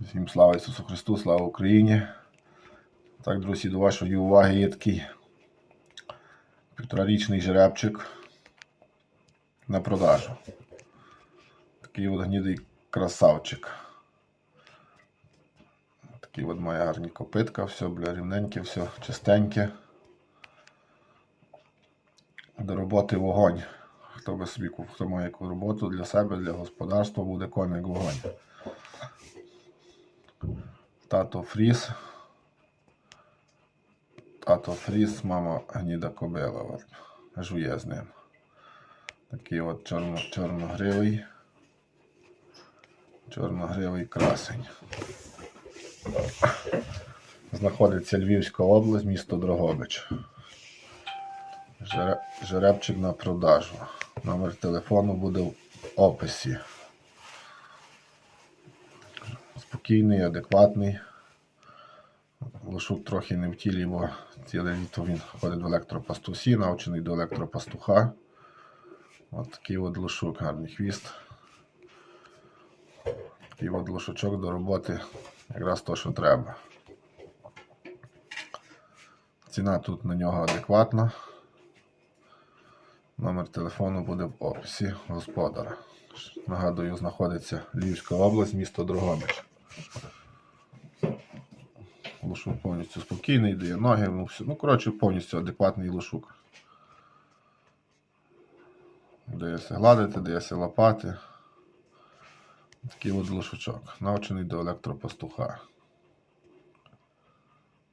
Всім слава Ісусу Христу, слава Україні. Так, друзі, до вашої уваги є такий півторарічний жеребчик на продажу. Такий от гнідий красавчик. Такий от має гарні копитка, все бля, рівненьке, все чистеньке. До роботи вогонь. Хто би собі хто має яку роботу для себе, для господарства, буде коник вогонь. Тато Фріс. Тато Фріс, мама гніда кобила. От. Жує з ним. Такий от чорно, чорногривий. Чорногривий красень. Знаходиться Львівська область, місто Дрогобич. Жере- Жеребчик на продажу. Номер телефону буде в описі. Спокійний, адекватний. Лошук трохи не в тілі, бо ціле літо він ходить в електропастусі, навчений до електропастуха. От такий от лошук, гарний хвіст. Такий от лошучок до роботи якраз то, що треба. Ціна тут на нього адекватна. Номер телефону буде в описі господара. Нагадую, знаходиться Львівська область, місто Дрогобич. Лошук повністю спокійний, дає ноги, ну, все. ну коротше, повністю адекватний лошук. Дається гладити, дається лопати. Такий от лошучок, навчений до електропастуха.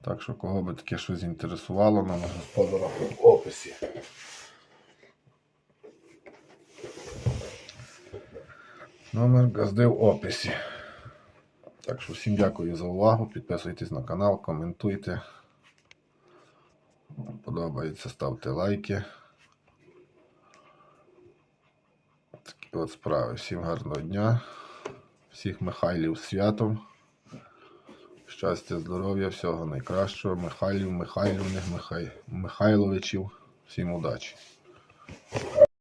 Так що, кого би таке щось інтересувало, номер господара в описі. Номер газди в описі. Так що всім дякую за увагу. Підписуйтесь на канал, коментуйте. Подобається, ставте лайки. Такі от справи. Всім гарного дня. Всіх Михайлів з святом. Щастя, здоров'я, всього найкращого. Михайлів, Михайлівних, Михай... Михайловичів. Всім удачі.